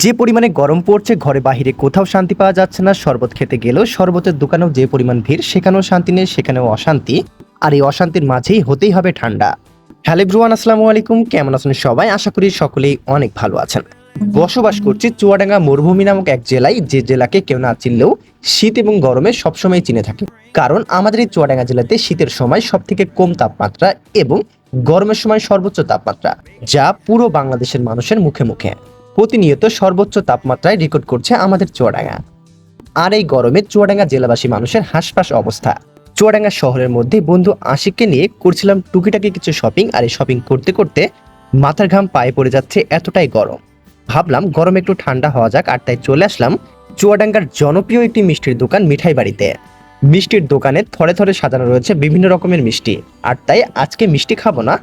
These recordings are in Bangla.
যে পরিমাণে গরম পড়ছে, ঘরে বাহিরে কোথাও শান্তি পাওয়া যাচ্ছে না, শরবত খেতে গেলেও শরবতের দোকানেও যে পরিমাণ ভিড়, সেখানেও শান্তি নেই, সেখানেও অশান্তি। আর এই অশান্তির মাঝেই হতেই হবে ঠান্ডা। হ্যালো ব্রুয়ান আসসালামু আলাইকুম। কেমন আছেন সবাই? আশা করি সকলেই অনেক ভালো আছেন। বসবাস করছি চুয়াডাঙ্গা মরুভূমি নামক এক জেলায়, যে জেলাকে কেউ না চিনলেও শীত এবং গরমে সবসময় চিনে থাকে। কারণ আমাদের এই চুয়াডাঙ্গা জেলাতে শীতের সময় সব থেকে কম তাপমাত্রা এবং গরমের সময় সর্বোচ্চ তাপমাত্রা, যা পুরো বাংলাদেশের মানুষের মুখে মুখে। প্রতিনিয়ত সর্বোচ্চ তাপমাত্রায় রেকর্ড করছে আমাদের চুয়াডাঙ্গা। আর এই গরমে চুয়াডাঙ্গা জেলাবাসী মানুষের হাসপাস অবস্থা। চুয়াডাঙ্গা শহরের মধ্যে বন্ধু আশিককে নিয়ে করছিলাম টুকিটাকি কিছু শপিং আর এই শপিং করতে করতে মাথার ঘাম পায়ে পড়ে যাচ্ছে এতটাই গরম। ভাবলাম গরম একটু ঠান্ডা হওয়া যাক আর তাই চলে আসলাম চুয়াডাঙ্গার জনপ্রিয় একটি মিষ্টির দোকান মিঠাই বাড়িতে। মিষ্টির দোকানে থরে থরে সাজানো রয়েছে বিভিন্ন রকমের মিষ্টি। আর তাই আজকে মিষ্টি খাব না,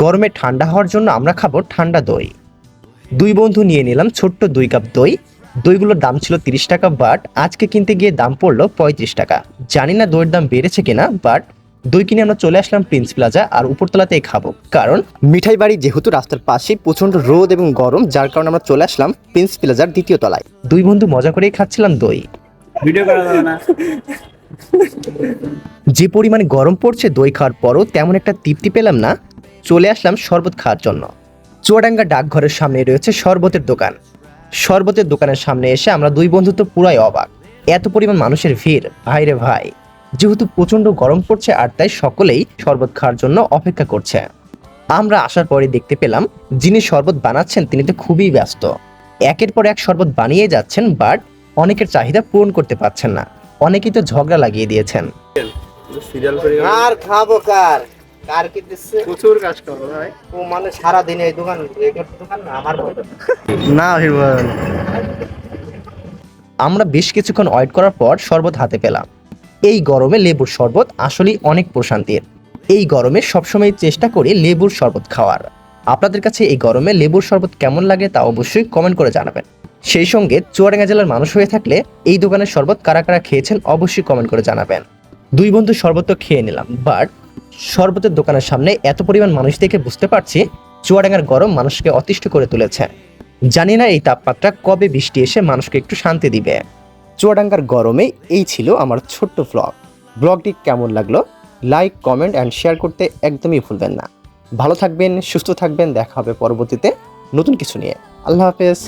গরমে ঠান্ডা হওয়ার জন্য আমরা খাব ঠান্ডা দই। দুই বন্ধু নিয়ে নিলাম ছোট্ট দুই কাপ দই। দইগুলোর দাম ছিল তিরিশ টাকা বাট আজকে কিনতে গিয়ে দাম পড়ল পঁয়ত্রিশ টাকা। জানি না দইয়ের দাম বেড়েছে কিনা বাট দই কিনে আমরা চলে আসলাম প্রিন্স প্লাজা আর উপরতলাতেই খাব। কারণ মিঠাই বাড়ি যেহেতু রাস্তার পাশে প্রচণ্ড রোদ এবং গরম যার কারণে আমরা চলে আসলাম প্রিন্স প্লাজার দ্বিতীয় তলায়। দুই বন্ধু মজা করেই খাচ্ছিলাম দই। ভিডিও করা যাবে না। যে পরিমাণে গরম পড়ছে দই খাওয়ার পরও তেমন একটা তৃপ্তি পেলাম না। চলে আসলাম শরবত খাওয়ার জন্য। চুয়াডাঙ্গা ডাকঘরের সামনে রয়েছে শরবতের দোকান। শরবতের দোকানের সামনে এসে আমরা দুই বন্ধু তো পুরাই অবাক। এত পরিমাণ মানুষের ভিড়, ভাই রে ভাই। যেহেতু প্রচণ্ড গরম পড়ছে আর তাই সকলেই শরবত খাওয়ার জন্য অপেক্ষা করছে। আমরা আসার পরে দেখতে পেলাম, যিনি শরবত বানাচ্ছেন তিনি তো খুবই ব্যস্ত। একের পর এক শরবত বানিয়ে যাচ্ছেন, বাট অনেকের চাহিদা পূরণ করতে পারছেন না। অনেকেই তো ঝগড়া লাগিয়ে দিয়েছেন। আর খাব কার? কার কি দিচ্ছে? প্রচুর কাজ করো ভাই। ও মানে সারা দিন এই দোকান এই দোকান না আমার না হিরবান আমরা বেশ কিছুক্ষণ ওয়েট করার পর শরবত হাতে পেলাম। এই গরমে লেবুর শরবত আসলেই অনেক প্রশান্তির। এই গরমে সবসময় চেষ্টা করি লেবুর শরবত খাওয়ার। আপনাদের কাছে এই গরমে লেবুর শরবত কেমন লাগে তা অবশ্যই কমেন্ট করে জানাবেন। সেই সঙ্গে চুয়াডাঙ্গা জেলার মানুষ হয়ে থাকলে এই দোকানের শরবত কারা কারা খেয়েছেন অবশ্যই কমেন্ট করে জানাবেন। দুই বন্ধু শরবত তো খেয়ে নিলাম বাট শরবতের দোকানের সামনে এত পরিমাণ মানুষ দেখে বুঝতে পারছি চুয়াডাঙ্গার গরম মানুষকে অতিষ্ঠ করে তুলেছে। জানি না এই তাপমাত্রা কবে বৃষ্টি এসে মানুষকে একটু শান্তি দিবে। চুয়াডাঙ্গার গরমে এই ছিল আমার ছোট্ট ব্লগ ব্লগটি কেমন লাগল? লাইক কমেন্ট অ্যান্ড শেয়ার করতে একদমই ভুলবেন না। ভালো থাকবেন, সুস্থ থাকবেন, দেখা হবে পরবর্তীতে নতুন কিছু নিয়ে। আল্লাহ হাফেজ।